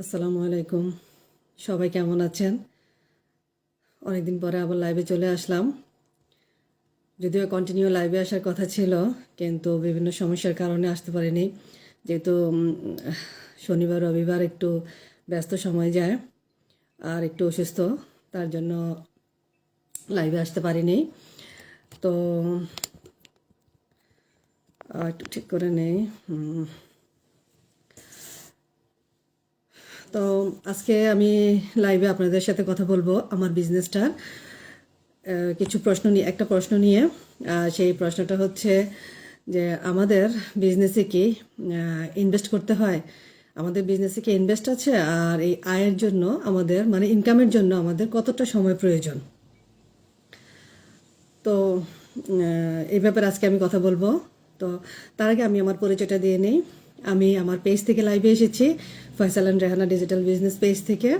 আসসালামু আলাইকুম। সবাই কেমন আছেন? অনেকদিন পরে আবার লাইভে চলে আসলাম। যদিও কন্টিনিউ লাইভে আসার কথা ছিল, কিন্তু বিভিন্ন সমস্যার কারণে আসতে পারিনি। যেহেতু শনিবার, রবিবার একটু ব্যস্ত সময় যায় আর একটু অসুস্থ, তার জন্য লাইভে আসতে পারিনি। তো একটু ঠিক করে নেই তো আজকে আমি লাইভে আপনাদের সাথে কথা বলব আমার বিজনেসটার কিছু প্রশ্ন নিয়ে, একটা প্রশ্ন নিয়ে। সেই প্রশ্নটা হচ্ছে যে, আমাদের বিজনেসে কি ইনভেস্ট করতে হয়? আমাদের বিজনেসে কি ইনভেস্ট আছে? আর এই আয়ের জন্য আমাদের মানে ইনকামের জন্য আমাদের কতটা সময় প্রয়োজন? তো এই ব্যাপারে আজকে আমি কথা বলব। তো, তার আগে আমি আমার পরিচয়টা দিয়ে নিই। আমি আমার পেজ থেকে লাইভে এসেছি Faisal and Rehana digital business page থেকে।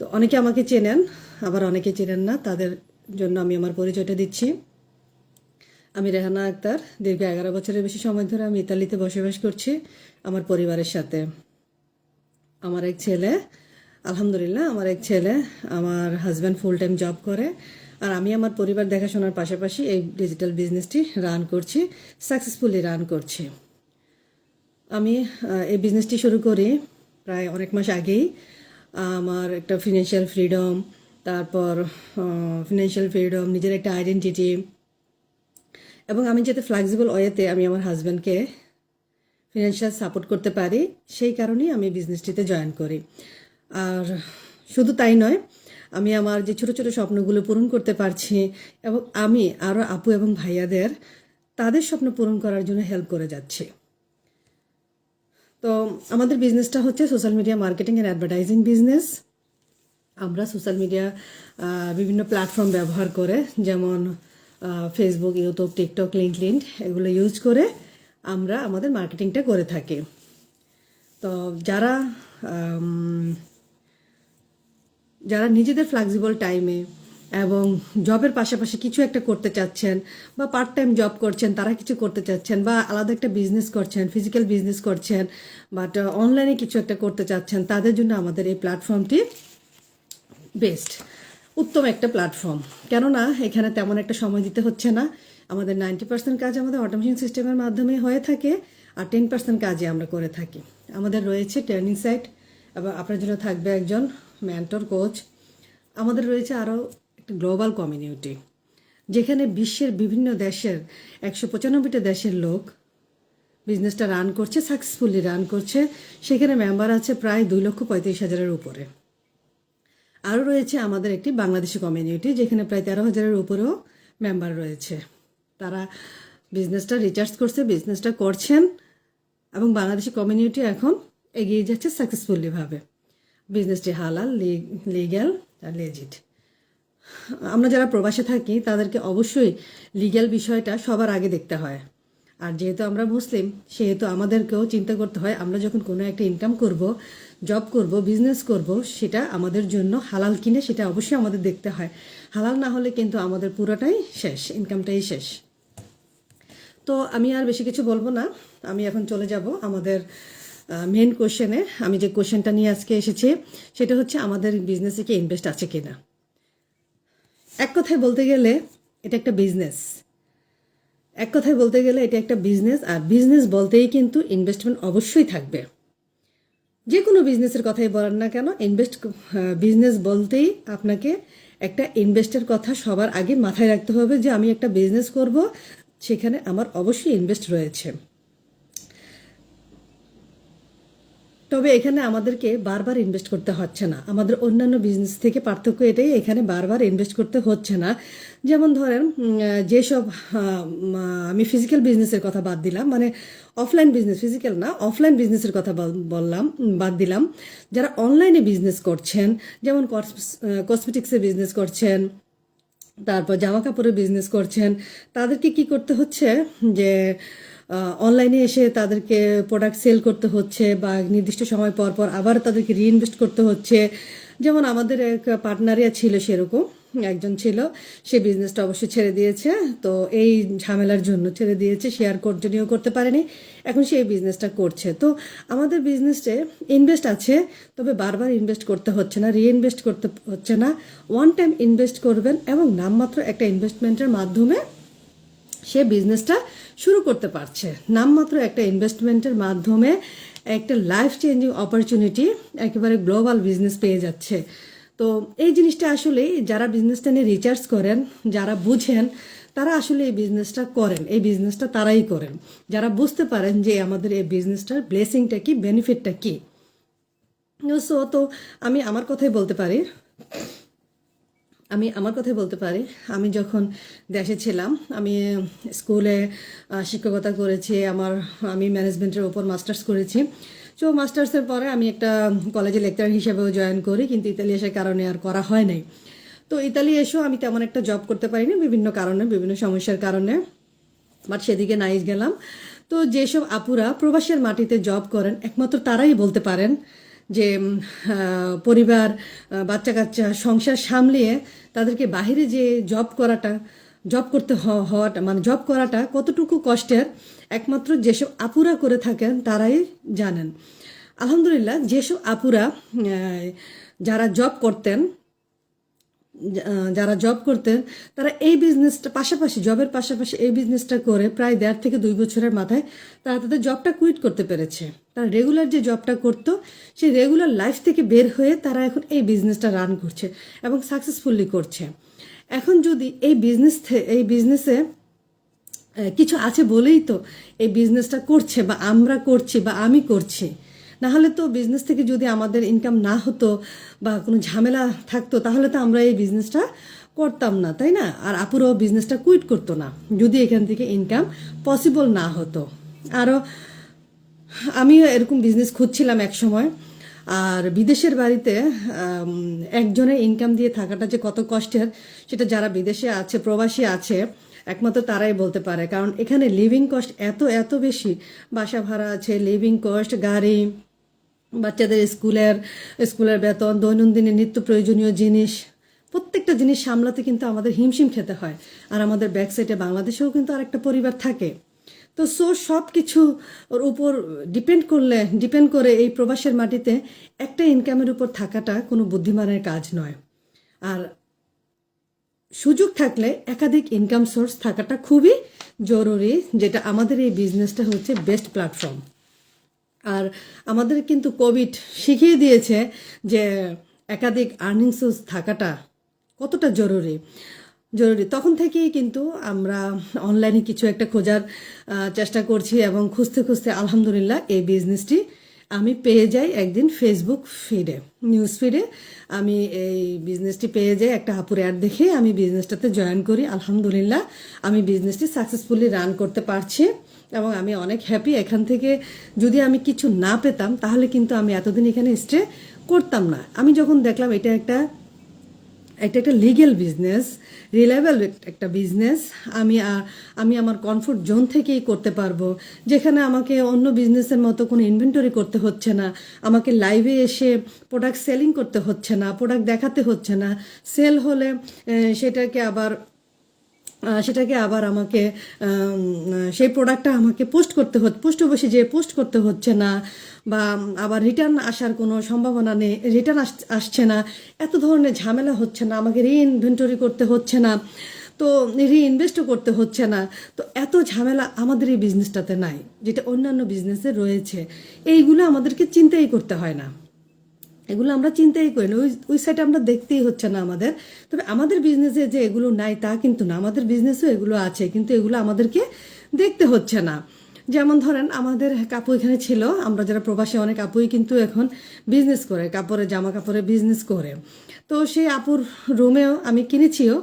তো অনেকে আমাকে চেনেন, আবার অনেকে চেনেন না, তাদের জন্য আমি আমার পরিচয়টা দিচ্ছি। আমি রেহানা আক্তার, দীর্ঘ এগারো বছরের বেশি সময় ধরে আমি ইতালিতে বসবাস করছি, আমার পরিবারের সাথে। আমার এক ছেলে, আলহামদুলিল্লাহ, আমার এক ছেলে, আমার হাজব্যান্ড ফুল টাইম জব করে, আর আমি আমার পরিবার দেখাশোনার পাশাপাশি এই ডিজিটাল বিজনেসটি রান করছি সাকসেসফুলি রান করছি। আমি এই বিজনেসটি শুরু করি প্রায় অনেক মাস আগেই। আমার একটা ফিনান্সিয়াল ফ্রিডম তারপর ফিনান্সিয়াল ফ্রিডম নিজের একটা আইডেন্টিটি এবং আমি যাতে ফ্লেক্সিবল ওয়েতে আমি আমার হাজব্যান্ডকে ফিনান্সিয়াল সাপোর্ট করতে পারি, সেই কারণেই আমি বিজনেসটিতে জয়েন করি। আর শুধু তাই নয়, আমি আমার যে ছোট ছোট স্বপ্নগুলো পূরণ করতে পারছি এবং আমি আরও আপু এবং ভাইয়াদের তাদের স্বপ্ন পূরণ করার জন্য হেল্প করে যাচ্ছি। তো আমাদের বিজনেসটা হচ্ছে social media marketing and advertising business আমরা সোশ্যাল মিডিয়া বিভিন্ন প্ল্যাটফর্ম ব্যবহার করে, যেমন ফেসবুক ইউটিউব টিকটক লিঙ্কলিন এগুলো ইউজ করে আমরা আমাদের মার্কেটিংটা করে থাকি। তো যারা যারা নিজেদের ফ্লেক্সিবল টাইমে এবং জবের পাশাপাশি কিছু একটা করতে চাচ্ছেন বা পার্ট টাইম জব করছেন, তারা কিছু করতে চাচ্ছেন বা আলাদা একটা বিজনেস করছেন ফিজিক্যাল বিজনেস করছেন বাট অনলাইনে কিছু একটা করতে চাচ্ছেন, তাদের জন্য আমাদের এই প্ল্যাটফর্মটি বেস্ট উত্তম একটা প্ল্যাটফর্ম কেননা, এখানে তেমন একটা সময় দিতে হচ্ছে না। আমাদের নাইনটি পার্সেন্ট কাজ আমাদের অটোমেশন সিস্টেমের মাধ্যমে হয়ে থাকে আর টেন পার্সেন্ট কাজই আমরা করে থাকি। আমাদের রয়েছে ট্রেনিং সাইট এবং আপনার জন্য থাকবে একজন মেন্টর কোচ আমাদের রয়েছে আরও গ্লোবাল কমিউনিটি যেখানে বিশ্বের বিভিন্ন দেশের একশো পঁচানব্বইটা দেশের লোক বিজনেসটা রান করছে সাকসেসফুলি রান করছে। সেখানে মেম্বার আছে প্রায় দুই লক্ষ পঁয়ত্রিশ হাজারের উপরে। আরও রয়েছে আমাদের একটি বাংলাদেশি কমিউনিটি যেখানে প্রায় তেরো হাজারের উপরেও মেম্বার রয়েছে। তারা বিজনেসটা রিচার্জ করছে বিজনেসটা করছেন এবং বাংলাদেশি কমিউনিটি এখন এগিয়ে যাচ্ছে সাকসেসফুলিভাবে বিজনেসটি হালাল লিগ্যাল আর লেজিট আমরা যারা প্রবাসে থাকি, তাদেরকে অবশ্যই লিগ্যাল বিষয়টা সবার আগে দেখতে হয়। আর যেহেতু আমরা মুসলিম, সেহেতু আমাদেরকেও চিন্তা করতে হয়, আমরা যখন কোনো একটা ইনকাম করব জব করব বিজনেস করব, সেটা আমাদের জন্য হালাল কিনে সেটা অবশ্যই আমাদের দেখতে হয়। হালাল না হলে কিন্তু আমাদের পুরোটাই শেষ ইনকামটাই শেষ। তো আমি আর বেশি কিছু বলব না। আমি এখন চলে যাব আমাদের মেন কোশ্চেনে আমি যে কোশ্চেনটা নিয়ে আজকে এসেছি, সেটা হচ্ছে আমাদের বিজনেসে কি ইনভেস্ট আছে কিনা। এক কথায় বলতে গেলে এটা একটা বিজনেস এক কথায় বলতে গেলে এটা একটা বিজনেস আর বিজনেস বলতেই কিন্তু ইনভেস্টমেন্ট অবশ্যই থাকবে। যে কোনো বিজনেসের কথাই বলেন না কেন ইনভেস্ট বিজনেস বলতেই আপনাকে একটা ইনভেস্টের কথা সবার আগে মাথায় রাখতে হবে যে আমি একটা বিজনেস করব, সেখানে আমার অবশ্যই ইনভেস্ট রয়েছে। তবে এখানে আমাদেরকে বারবার ইনভেস্ট করতে হচ্ছে না। আমাদের অন্যান্য বিজনেস থেকে পার্থক্য এটাই, এখানে বারবার ইনভেস্ট করতে হচ্ছে না। যেমন ধরেন যেসব আমি ফিজিক্যাল বিজনেসের কথা বাদ দিলাম মানে অফলাইন বিজনেস ফিজিক্যাল না অফলাইন বিজনেসের কথা বললাম বাদ দিলাম। যারা অনলাইনে বিজনেস করছেন, যেমন কসমেটিক্সের বিজনেস করছেন, তারপর জামা কাপড়ের বিজনেস করছেন, তাদেরকে কি করতে হচ্ছে যে অনলাইনে এসে তাদেরকে প্রোডাক্ট সেল করতে হচ্ছে বা নির্দিষ্ট সময় পর পর আবার তাদেরকে রিইনভেস্ট করতে হচ্ছে। যেমন আমাদের এক পার্টনারিয়া ছিল সেরকম, একজন ছিল, সে বিজনেসটা অবশ্যই ছেড়ে দিয়েছে। তো এই ঝামেলার জন্য ছেড়ে দিয়েছে, সে আর কন্টিনিউ করতে পারেনি। এখন সে এই বিজনেসটা করছে। তো আমাদের বিজনেসে ইনভেস্ট আছে, তবে বারবার ইনভেস্ট করতে হচ্ছে না রিইনভেস্ট করতে হচ্ছে না। ওয়ান টাইম ইনভেস্ট করবেন এবং নামমাত্র একটা ইনভেস্টমেন্টের মাধ্যমে সে বিজনেসটা শুরু করতে পারছে। নামমাত্র একটা ইনভেস্টমেন্টের মাধ্যমে একটা লাইফ চেঞ্জিং অপরচুনিটি একেবারে গ্লোবাল বিজনেস পেয়ে যাচ্ছে। তো এই জিনিসটা আসলে যারা বিজনেসটা নিয়ে রিচার্জ করেন, যারা বুঝেন, তারা আসলে এই বিজনেসটা করেন। এই বিজনেসটা তারাই করেন। যারা বুঝতে পারেন যে আমাদের এই বিজনেসটার ব্লেসিংটা কি বেনিফিটটা কি। সো তো আমি আমার কথাই বলতে পারি। আমি আমার কথাই বলতে পারি। আমি যখন দেশে ছিলাম, আমি স্কুলে শিক্ষকতা করেছি, আমার, আমি ম্যানেজমেন্টের ওপর মাস্টার্স করেছি। তো মাস্টার্সের পরে আমি একটা কলেজে লেকচার হিসেবেও জয়েন করি, কিন্তু ইতালি আসার কারণে আর করা হয় নাই। তো ইতালি এসেও আমি তেমন একটা জব করতে পারিনি, বিভিন্ন কারণে, বিভিন্ন সমস্যার কারণে। বাট সেদিকে নাই গেলাম। তো যেসব আপুরা প্রবাসের মাটিতে জব করেন, একমাত্র তারাই বলতে পারেন যে পরিবার বাচ্চা কাচ্চা সংসার সামলিয়ে তাদেরকে বাইরে যে জব করাটা জব করতে হওয়াটা মানে জব করাটা কতটুকু কষ্টের, একমাত্র যেসব আপুরা করে থাকেন তারাই জানেন। আলহামদুলিল্লাহ, যেসব আপুরা যারা জব করতেন যারা জব করতেন, তারা এই বিজনেসটা পাশাপাশি জবের পাশাপাশি এই বিজনেসটা করে প্রায় দেড় থেকে দুই বছরের মাথায় তারা তাদের জবটা কুইট করতে পেরেছে। তারা রেগুলার যে জবটা করতো সেই রেগুলার লাইফ থেকে বের হয়ে তারা এখন এই বিজনেসটা রান করছে এবং সাকসেসফুলি করছে। এখন যদি এই বিজনেস এই বিজনেসে কিছু আছে বলেই তো এই বিজনেসটা করছে বা আমরা করছি বা আমি করছি না হলে তো বিজনেস থেকে যদি আমাদের ইনকাম না হতো বা কোনো ঝামেলা থাকতো, তাহলে তো আমরা এই বিজনেসটা করতাম না, তাই না? আর আপুরাও বিজনেসটা কুইট করতো না, যদি এখান থেকে ইনকাম পসিবল না হতো। আরও আমিও এরকম বিজনেস খুঁজছিলাম এক সময়। আর বিদেশের বাড়িতে একজনের ইনকাম দিয়ে থাকাটা যে কত কষ্টের, সেটা যারা বিদেশে আছে, প্রবাসী আছে, একমাত্র তারাই বলতে পারে। কারণ এখানে লিভিং কস্ট এত এত বেশি। বাসা ভাড়া আছে লিভিং কস্ট গাড়ি, বাচ্চাদের স্কুলের স্কুলের বেতন, দৈনন্দিনের নিত্য প্রয়োজনীয় জিনিস, প্রত্যেকটা জিনিস সামলাতে কিন্তু আমাদের হিমশিম খেতে হয়। আর আমাদের ব্যাক সাইডে বাংলাদেশেও কিন্তু আরেকটা পরিবার থাকে। তো সো সব কিছু ওর উপর ডিপেন্ড করলে ডিপেন্ড করে এই প্রবাসের মাটিতে একটা ইনকামের উপর থাকাটা কোনো বুদ্ধিমানের কাজ নয়। আর সুযোগ থাকলে একাধিক ইনকাম সোর্স থাকাটা খুবই জরুরি, যেটা আমাদের এই বিজনেসটা হচ্ছে বেস্ট প্ল্যাটফর্ম আর আমাদের কিন্তু কোভিড শিখিয়ে দিয়েছে যে একাধিক আর্নিং সোর্স থাকাটা কতটা জরুরি। জরুরি। তখন থেকেই কিন্তু আমরা অনলাইনে কিছু একটা খোঁজার চেষ্টা করছি এবং খুঁজতে খুঁজতে আলহামদুলিল্লাহ এই বিজনেসটি আমি পেয়ে যাই একদিন ফেসবুক ফিডে নিউজ ফিডে আমি এই বিজনেসটি পেয়ে যাই একটা আপুর অ্যাড দেখে আমি বিজনেসটাতে জয়েন করি, আলহামদুলিল্লাহ আমি বিজনেসটি সাকসেসফুলি রান করতে পারছি এবং আমি অনেক হ্যাপি এখান থেকে যদি আমি কিছু না পেতাম তাহলে কিন্তু আমি এতদিন এখানে স্টে করতাম না। আমি যখন দেখলাম এটা একটা এটা একটা লিগেল বিজনেস রিলায়েবল একটা বিজনেস আমি আমি আমার কমফোর্ট জোন থেকেই করতে পারব। যেখানে আমাকে অন্য বিজনেসের মতো কোনো ইনভেন্টরি করতে হচ্ছে না, আমাকে লাইভে এসে প্রোডাক্ট সেলিং করতে হচ্ছে না প্রোডাক্ট দেখাতে হচ্ছে না। সেল হলে সেটাকে আবার সেটাকে আবার আমাকে সেই প্রোডাক্টটা আমাকে পোস্ট করতে হচ্ছে পোস্ট অফিসে যে পোস্ট করতে হচ্ছে না, বা আবার রিটার্ন আসার কোনো সম্ভাবনা নেই রিটার্ন আসছে না, এত ধরনের ঝামেলা হচ্ছে না, আমাকে রিইনভেন্টরি করতে হচ্ছে না, তো রিইনভেস্টও করতে হচ্ছে না, তো এত ঝামেলা আমাদের এই বিজনেসটাতে নাই, যেটা অন্যান্য বিজনেসে রয়েছে, এইগুলো আমাদেরকে চিন্তাই করতে হয় না। এগুলো আমরা চিন্তাই করি না। ওই ওই সাইডে আমরা দেখতেই হচ্ছে না আমাদের। তবে আমাদের বিজনেসে যে এগুলো নাই তা কিন্তু না। আমাদের বিজনেসও এগুলো আছে, কিন্তু এগুলো আমাদেরকে দেখতে হচ্ছে না। যেমন ধরেন, আমাদের কাপু এখানে ছিল। আমরা যারা প্রবাসী, অনেক আপুই কিন্তু এখন বিজনেস করে কাপড়ে জামা কাপড়ে বিজনেস করে। তো সেই আপুর রুমেও আমি কিনেছিও।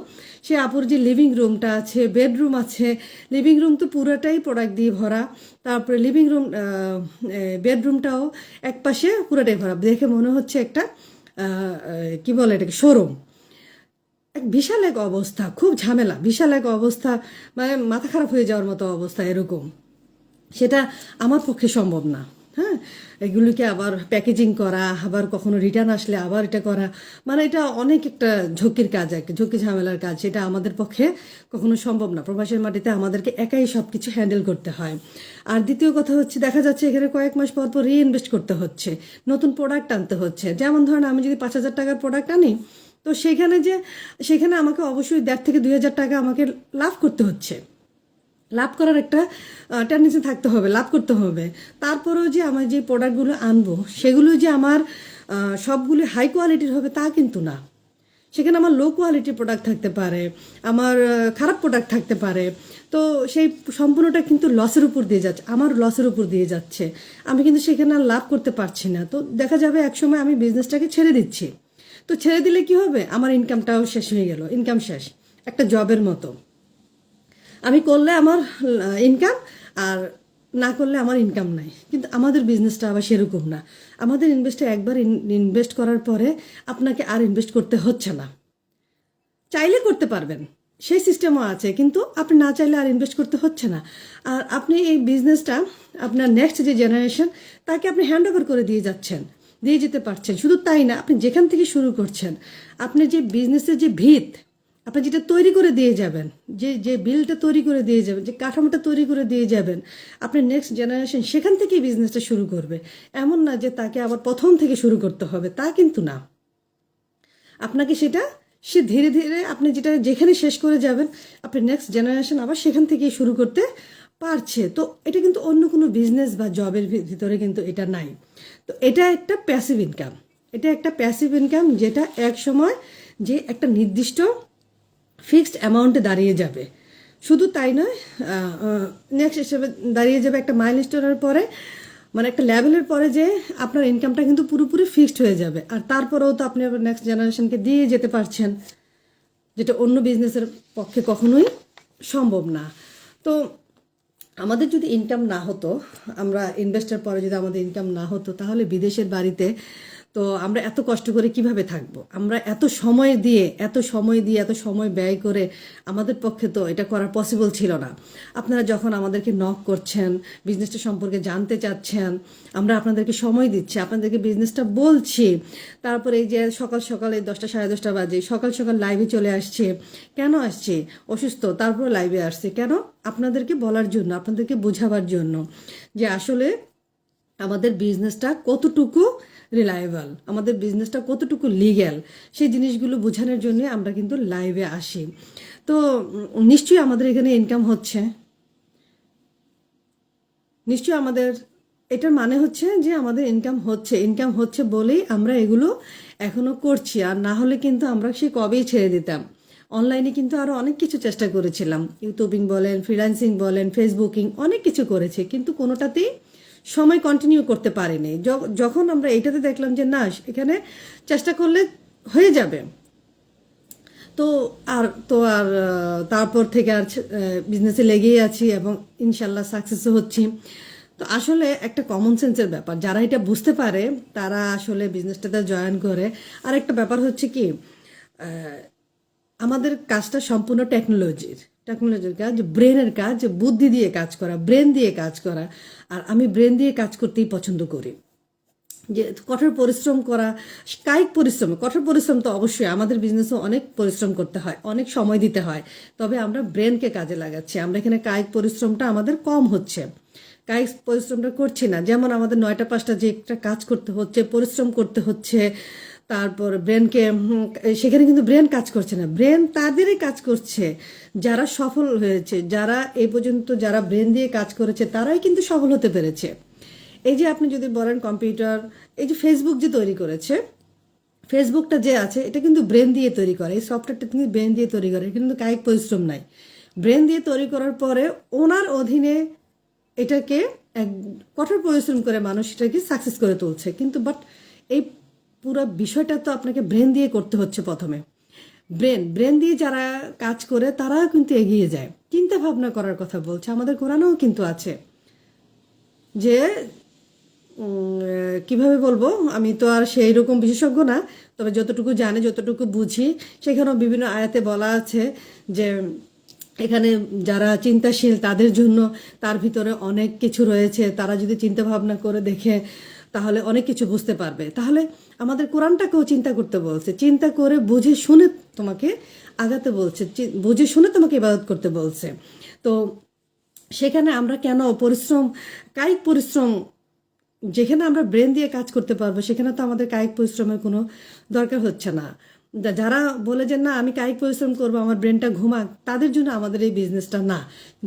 সে আপুর যে লিভিং রুমটা আছে বেডরুম আছে লিভিং রুম তো পুরোটাই প্রোডাক্ট দিয়ে ভরা। তারপরে লিভিং রুম বেডরুমটাও এক পাশে পুরোটাই ভরা। দেখে মনে হচ্ছে একটা কি বলে এটাকে শোরুম এক বিশাল এক অবস্থা, খুব ঝামেলা, বিশাল এক অবস্থা মানে মাথা খারাপ হয়ে যাওয়ার মতো অবস্থা এরকম। সেটা আমার পক্ষে সম্ভব না। হ্যাঁ এগুলিকে আবার প্যাকেজিং করা, আবার কখনো রিটার্ন আসলে আবার এটা করা। মানে এটা অনেক একটা ঝুঁকির কাজ, একটা ঝুঁকি ঝামেলার কাজ সেটা আমাদের পক্ষে কখনো সম্ভব না। প্রবাসের মাটিতে আমাদেরকে একাই সব কিছু হ্যান্ডেল করতে হয়। আর দ্বিতীয় কথা হচ্ছে, দেখা যাচ্ছে এখানে কয়েক মাস পর পর রিইনভেস্ট করতে হচ্ছে। নতুন প্রোডাক্ট আনতে হচ্ছে। যেমন ধরেন, আমি যদি পাঁচ হাজার টাকার প্রোডাক্ট আনি, তো সেখানে যে, সেখানে আমাকে অবশ্যই দেড় থেকে দুই হাজার টাকা আমাকে লাভ করতে হচ্ছে। লাভ করার একটা টেন্ডেন্সি থাকতে হবে, লাভ করতে হবে। তারপরেও যে আমার যে প্রোডাক্টগুলো আনব, সেগুলো যে আমার সবগুলো হাই কোয়ালিটির হবে তা কিন্তু না। সেখানে আমার লো কোয়ালিটির প্রোডাক্ট থাকতে পারে, আমার খারাপ প্রোডাক্ট থাকতে পারে। তো সেই সম্পূর্ণটা কিন্তু লসের উপর দিয়ে যাচ্ছে, আমার লসের উপর দিয়ে যাচ্ছে। আমি কিন্তু সেখানে আর লাভ করতে পারছি না। তো দেখা যাবে একসময় আমি বিজনেসটাকে ছেড়ে দিচ্ছি। তো ছেড়ে দিলে কি হবে? আমার ইনকামটাও শেষ হয়ে গেল ইনকাম শেষ, একটা জবের মতো। আমি করলে আমার ইনকাম আর না করলে আমার ইনকাম নাই। কিন্তু আমাদের বিজনেসটা আবার সেরকম না। আমাদের ইনভেস্টে একবার ইনভেস্ট করার পরে আপনাকে আর ইনভেস্ট করতে হচ্ছে না। চাইলে করতে পারবেন, সেই সিস্টেমও আছে, কিন্তু আপনি না চাইলে আর ইনভেস্ট করতে হচ্ছে না। আর আপনি এই বিজনেসটা আপনার নেক্সট যে জেনারেশন তাকে আপনি হ্যান্ড ওভার করে দিয়ে যাচ্ছেন, দিয়ে যেতে পারছেন। শুধু তাই না, আপনি যেখান থেকে শুরু করছেন, আপনি যে বিজনেসের যে ভিত আপনি যেটা তৈরি করে দিয়ে যাবেন, যে যে বিলটা তৈরি করে দিয়ে যাবেন, যে কাঠামোটা তৈরি করে দিয়ে যাবেন, আপনি নেক্সট জেনারেশন সেখান থেকেই বিজনেসটা শুরু করবে। এমন না যে তাকে আবার প্রথম থেকে শুরু করতে হবে, তা কিন্তু না। আপনাকে সেটা, সে ধীরে ধীরে আপনি যেটা যেখানে শেষ করে যাবেন, আপনি নেক্সট জেনারেশন আবার সেখান থেকেই শুরু করতে পারছে। তো এটা কিন্তু অন্য কোনো বিজনেস বা জবের ভিতরে কিন্তু এটা নাই। তো এটা একটা প্যাসিভ ইনকাম এটা একটা প্যাসিভ ইনকাম যেটা এক সময় যে একটা নির্দিষ্ট ফিক্সড অ্যামাউন্টে দাঁড়িয়ে যাবে। শুধু তাই নয় নেক্সট হিসেবে দাঁড়িয়ে যাবে একটা মাইল স্টোনের পরে মানে একটা লেভেলের পরে যে আপনার ইনকামটা কিন্তু পুরোপুরি ফিক্সড হয়ে যাবে। আর তারপরেও তো আপনি আবার নেক্সট জেনারেশনকে দিয়ে যেতে পারছেন, যেটা অন্য বিজনেসের পক্ষে কখনোই সম্ভব না। তো আমাদের যদি ইনকাম না হতো, আমরা ইনভেস্টার পরে যদি আমাদের ইনকাম না হতো, তাহলে বিদেশের বাড়িতে তো আমরা এত কষ্ট করে কীভাবে থাকব? আমরা এত সময় দিয়ে, এত সময় দিয়ে, এত সময় ব্যয় করে আমাদের পক্ষে তো এটা করা পসিবল ছিল না। আপনারা যখন আমাদেরকে নক করছেন বিজনেসটা সম্পর্কে জানতে চাচ্ছেন, আমরা আপনাদেরকে সময় দিচ্ছি, আপনাদেরকে বিজনেসটা বলছি, তারপরে এই যে সকাল সকাল এই দশটা সাড়ে দশটা বাজে, সকাল সকাল লাইভে চলে আসছে, কেন আসছে? অসুস্থ তারপর লাইভে আসছে, কেন? আপনাদেরকে বলার জন্য, আপনাদেরকে বোঝাবার জন্য যে আসলে আমাদের বিজনেসটা কতটুকু রিলায়েবল আমাদের বিজনেসটা কতটুকু লিগ্যাল সেই জিনিসগুলো বোঝানোর জন্য আমরা কিন্তু লাইভে আসি। তো নিশ্চয়ই আমাদের এখানে ইনকাম হচ্ছে। নিশ্চয়ই আমাদের, এটার মানে হচ্ছে যে আমাদের ইনকাম হচ্ছে। ইনকাম হচ্ছে বলেই আমরা এগুলো এখনও করছি। আর না হলে কিন্তু আমরা সে কবেই ছেড়ে দিতাম। অনলাইনে কিন্তু আরও অনেক কিছু চেষ্টা করেছিলাম। ইউটিউবিং বলেন ফ্রিল্যান্সিং বলেন ফেসবুকিং অনেক কিছু করেছে। কিন্তু কোনোটাতেই সময় কন্টিনিউ করতে পারিনি। যখন আমরা এইটাতে দেখলাম যে না, এখানে চেষ্টা করলে হয়ে যাবে। তো আর তো আর তারপর থেকে আর বিজনেসে লেগেই আছি এবং ইনশাল্লাহ সাকসেসও হচ্ছি। তো আসলে একটা কমন সেন্সের ব্যাপার। যারা এটা বুঝতে পারে, তারা আসলে বিজনেসটাতে জয়েন করে। আর একটা ব্যাপার হচ্ছে কি আমাদের কাজটা সম্পূর্ণ টেকনোলজির টেকনোলজির কাজ ব্রেনের কাজ, বুদ্ধি দিয়ে কাজ করা ব্রেন দিয়ে কাজ করা। আর আমি ব্রেন দিয়ে কাজ করতেই পছন্দ করি। যে কঠোর পরিশ্রম করা, কায়িক পরিশ্রম, কঠোর পরিশ্রম তো অবশ্যই আমাদের বিজনেসে অনেক পরিশ্রম করতে হয়, অনেক সময় দিতে হয়। তবে আমরা ব্রেনকে কাজে লাগাচ্ছি। আমরা এখানে কায়িক পরিশ্রমটা আমাদের কম হচ্ছে। কায়িক পরিশ্রমটা করছি না। যেমন আমাদের নয়টা, পাঁচটা যে একটা কাজ করতে হচ্ছে, পরিশ্রম করতে হচ্ছে, তারপর ব্রেনকে সেখানে কিন্তু ব্রেন কাজ করছে না। ব্রেন তাদেরই কাজ করছে। যারা সফল হয়েছে, যারা এই পর্যন্ত যারা ব্রেন দিয়ে কাজ করেছে, তারাই কিন্তু সফল হতে পেরেছে। এই যে আপনি যদি বলেন কম্পিউটার, এই যে ফেসবুক যে তৈরি করেছে, ফেসবুকটা যে আছে, এটা কিন্তু ব্রেন দিয়ে তৈরি করে। এই সফটওয়্যারটা কিন্তু ব্রেন দিয়ে তৈরি করে কিন্তু কায়িক পরিশ্রম নাই। ব্রেন দিয়ে তৈরি করার পরে ওনার অধীনে এটাকে এক কঠোর পরিশ্রম করে মানুষ এটাকে সাকসেস করে তুলছে। কিন্তু বাট এই পুরো বিষয়টা তো আপনাকে ব্রেন দিয়ে করতে হচ্ছে প্রথমে। ব্রেন ব্রেন দিয়ে যারা কাজ করে, তারাও কিন্তু এগিয়ে যায়। চিন্তা ভাবনা করার কথা বলছে। আমাদের কোরআনেও কিন্তু আছে যে কীভাবে বলব? আমি তো আর সেই রকম বিশেষজ্ঞ না, তবে যতটুকু জানি, যতটুকু বুঝি, সেখানেও বিভিন্ন আয়াতে বলা আছে যে, এখানে যারা চিন্তাশীল, তাদের জন্য তার ভিতরে অনেক কিছু রয়েছে। তারা যদি চিন্তা ভাবনা করে দেখে তাহলে অনেক কিছু বুঝতে পারবে। তাহলে আমাদের কোরআনটাকেও চিন্তা করতে বলছে। চিন্তা করে বুঝে শুনে তোমাকে আগাতে বলছে। বুঝে শুনে তোমাকে ইবাদত করতে বলছে। তো সেখানে আমরা কেন পরিশ্রম, কায়িক পরিশ্রম, যেখানে আমরা ব্রেন দিয়ে কাজ করতে পারব, সেখানে তো আমাদের কায়িক পরিশ্রমের কোনো দরকার হচ্ছে না। যারা বলে যে, না, আমি কায়িক পরিশ্রম করব, আমার ব্রেনটা ঘুমাক, তাদের জন্য আমাদের এই বিজনেসটা না।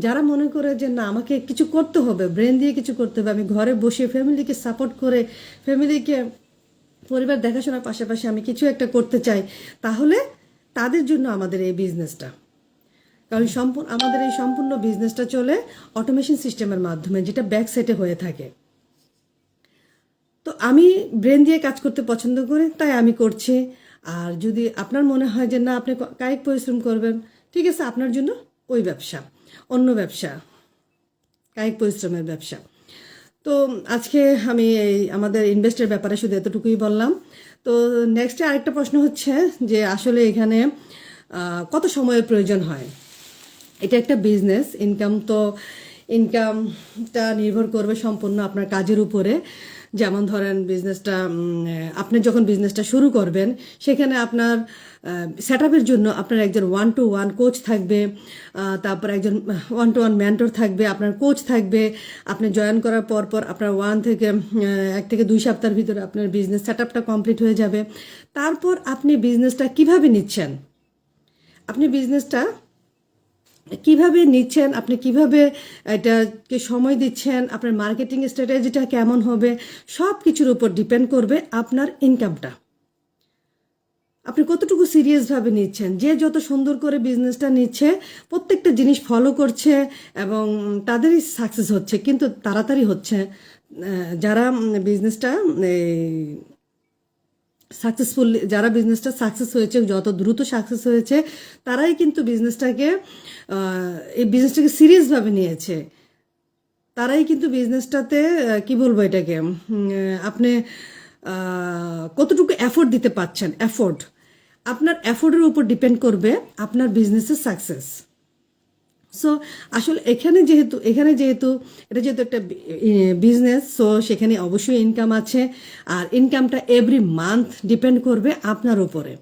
যারা মনে করে যে, না, আমাকে কিছু করতে হবে ব্রেন দিয়ে কিছু করতে হবে, আমি ঘরে বসে ফ্যামিলিকে সাপোর্ট করে ফ্যামিলিকে পরিবার দেখাশোনার পাশাপাশি আমি কিছু একটা করতে চাই, তাহলে তাদের জন্য আমাদের এই বিজনেসটা কারণ সম্পূর্ণ, আমাদের এই সম্পূর্ণ বিজনেসটা চলে অটোমেশন সিস্টেমের মাধ্যমে, যেটা ব্যাক সাইডে হয়ে থাকে। তো আমি ব্রেন দিয়ে কাজ করতে পছন্দ করি, তাই আমি করছি। আর যদি আপনার মনে হয় যে না, আপনি কায়িক পরিশ্রম করবেন, ঠিক আছে, আপনার জন্য ওই ব্যবসা, অন্য ব্যবসা, কায়িক পরিশ্রমের ব্যবসা। তো আজকে আমি এই আমাদের ইনভেস্টের ব্যাপারে শুধু এতটুকুই বললাম। তো নেক্সটে আরেকটা প্রশ্ন হচ্ছে যে আসলে এখানে কত সময়ের প্রয়োজন হয়? এটা একটা বিজনেস ইনকাম তো ইনকামটা নির্ভর করবে সম্পূর্ণ আপনার কাজের উপরে। যেমন ধরেন বিজনেসটা আপনি যখন বিজনেসটা শুরু করবেন, সেখানে আপনার সেট জন্য আপনার একজন ওয়ান টু ওয়ান কোচ থাকবে তারপর একজন ওয়ান টু ওয়ান মেন্টর থাকবে, আপনার কোচ থাকবে। আপনি জয়েন করার পর পর আপনার ওয়ান থেকে এক থেকে দুই সপ্তাহের ভিতরে আপনার বিজনেস সেট কমপ্লিট হয়ে যাবে। তারপর আপনি বিজনেসটা কীভাবে নিচ্ছেন? আপনি বিজনেসটা কীভাবে নিচ্ছেন? আপনি কীভাবে এটাকে সময় দিচ্ছেন? আপনার মার্কেটিং স্ট্র্যাটেজিটা কেমন হবে? সব কিছুর উপর ডিপেন্ড করবে আপনার ইনকামটা আপনি কতটুকু সিরিয়াসভাবে নিচ্ছেন? যে যত সুন্দর করে বিজনেসটা নিচ্ছে, প্রত্যেকটা জিনিস ফলো করছে এবং তাদেরই সাকসেস হচ্ছে, কিন্তু তাড়াতাড়ি হচ্ছে। যারা বিজনেসটা সাকসেসফুল যারা বিজনেসটা সাকসেস হয়েছে, যত দ্রুত সাকসেস হয়েছে, তারাই কিন্তু বিজনেসটাকে এই বিজনেসটাকে সিরিয়াসভাবে নিয়েছে। তারাই কিন্তু বিজনেসটাতে কি বলব এটাকে? আপনি কতটুকু এফোর্ট দিতে পারছেন? এফোর্ট আপনার এফোর্টের উপর ডিপেন্ড করবে আপনার বিজনেসের সাকসেস সো আসলে এখানে যেহেতু এখানে যেহেতু, এটা যেহেতু একটা বিজনেস সো সেখানে অবশ্যই ইনকাম আছে। আর ইনকামটা এভরি মান্থ ডিপেন্ড করবে আপনার উপরে।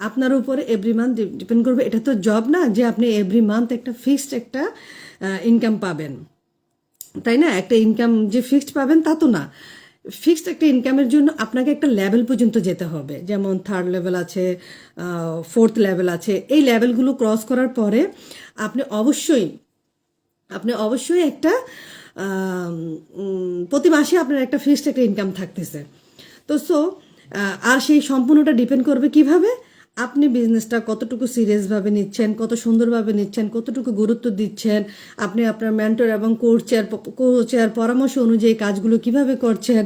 আপনার উপরে এভরি মান্থ ডিপেন্ড করবে। এটা তো জব না যে আপনি এভরি মান্থ একটা ফিক্সড একটা ইনকাম পাবেন। তাই না? একটা ইনকাম যে ফিক্সড পাবেন তা তো না। ফিক্সড একটা ইনকামের জন্য আপনাকে একটা লেভেল পর্যন্ত যেতে হবে। যেমন থার্ড লেভেল আছে ফোর্থ লেভেল আছে। এই লেভেলগুলো ক্রস করার পরে আপনি অবশ্যই আপনি অবশ্যই একটা প্রতি মাসে আপনার একটা ফিক্সড একটা ইনকাম থাকতেছে। তো সো আর সেই সম্পূর্ণটা ডিপেন্ড করবে কীভাবে? আপনি বিজনেসটা কতটুকু সিরিয়াসভাবে নিচ্ছেন, কত সুন্দরভাবে নিচ্ছেন, কতটুকু গুরুত্ব দিচ্ছেন, আপনি আপনার মেন্টর এবং কোচের কোচের পরামর্শ অনুযায়ী কাজগুলো কীভাবে করছেন,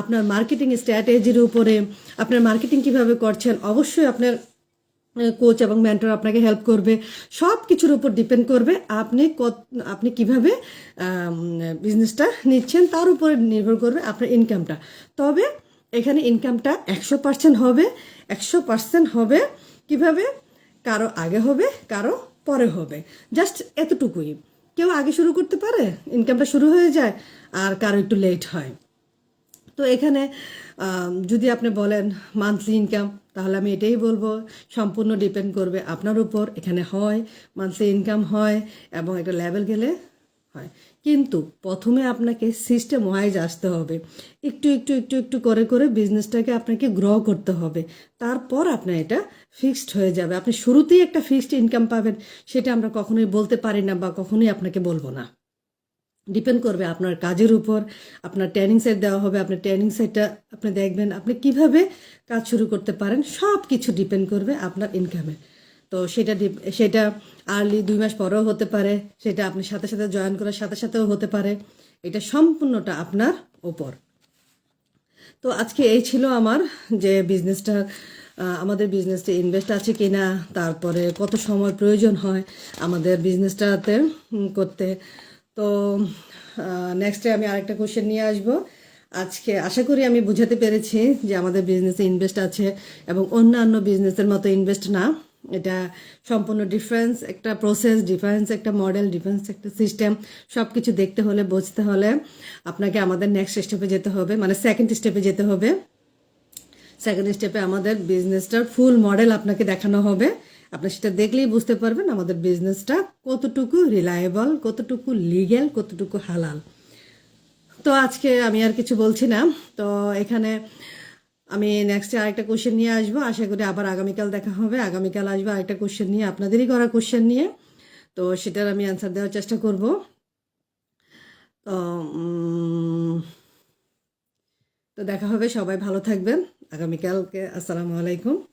আপনার মার্কেটিং স্ট্র্যাটেজির উপরে, আপনার মার্কেটিং কীভাবে করছেন, অবশ্যই আপনার কোচ এবং মেন্টর আপনাকে হেল্প করবে। সব কিছুর উপর ডিপেন্ড করবে আপনি কত, আপনি কীভাবে বিজনেসটা নিচ্ছেন, তার উপরে নির্ভর করবে আপনার ইনকামটা তবে এখানে ইনকামটা একশো পার্সেন্ট হবে, একশো পার্সেন্ট হবে কীভাবে? কারও আগে হবে, কারও পরে হবে। জাস্ট এতটুকুই। কেউ আগে শুরু করতে পারে ইনকামটা শুরু হয়ে যায়, আর কারও একটু লেট হয়। তো এখানে যদি আপনি বলেন মান্থলি ইনকাম তাহলে আমি এটাই বলব, সম্পূর্ণ ডিপেন্ড করবে আপনার উপর, এখানে হয় মান্থলি ইনকাম হয়, এবং একটা লেভেল গেলে হয়। কিন্তু প্রথমে আপনাকে সিস্টেম ওয়াইজ আসতে হবে। একটু একটু একটু একটু করে করে বিজনেসটাকে আপনাকে গ্রো করতে হবে। তারপর আপনার এটা ফিক্সড হয়ে যাবে। আপনি শুরুতেই একটা ফিক্সড ইনকাম পাবেন, সেটা আমরা কখনোই বলতে পারি না বা কখনোই আপনাকে বলব না। ডিপেন্ড করবে আপনার কাজের উপর, আপনার ট্রেনিং সেট দেওয়া হবে আপনার ট্রেনিং সেটটা আপনি দেখবেন, আপনি কীভাবে কাজ শুরু করতে পারেন সব কিছু ডিপেন্ড করবে আপনার ইনকামে তো সেটা সেটা আর্লি দুই মাস পরেও হতে পারে, সেটা আপনি সাথে সাথে জয়েন করার সাথে সাথেও হতে পারে। এটা সম্পূর্ণটা আপনার ওপর। তো আজকে এই ছিল আমার যে বিজনেসটা আমাদের বিজনেসটা ইনভেস্ট আছে কি না তারপরে কত সময় প্রয়োজন হয় আমাদের বিজনেসটাতে করতে। তো নেক্সটে আমি আরেকটা কোশ্চেন নিয়ে আসব। আজকে আশা করি আমি বুঝাতে পেরেছি যে আমাদের বিজনেসে ইনভেস্ট আছে এবং অন্যান্য বিজনেসের মতো ইনভেস্ট না। এটা সম্পূর্ণ ডিফারেন্স একটা প্রসেস ডিফারেন্স একটা মডেল ডিফারেন্স একটা সিস্টেম সব কিছু দেখতে হলে, বুঝতে হলে আপনাকে আমাদের নেক্সট স্টেপে যেতে হবে মানে সেকেন্ড স্টেপে যেতে হবে। সেকেন্ড স্টেপে আমাদের বিজনেসটার ফুল মডেল আপনাকে দেখানো হবে। আপনি সেটা দেখলেই বুঝতে পারবেন আমাদের বিজনেসটা কতটুকু রিলায়েবল কতটুকু লিগ্যাল কতটুকু হালাল। তো আজকে আমি আর কিছু বলছি না। তো এখানে আমি নেক্সটে আরেকটা কোশ্চেন নিয়ে আসব। আশা করি আবার আগামীকাল দেখা হবে। আগামীকাল আসব আরেকটা কোশ্চেন নিয়ে। আপনাদেরই করা কোশ্চেন নিয়ে। তো সেটার আমি অ্যান্সার দেওয়ার চেষ্টা করব। তো তো দেখা হবে। সবাই ভালো থাকবেন। আগামীকালকে আসসালামু আলাইকুম।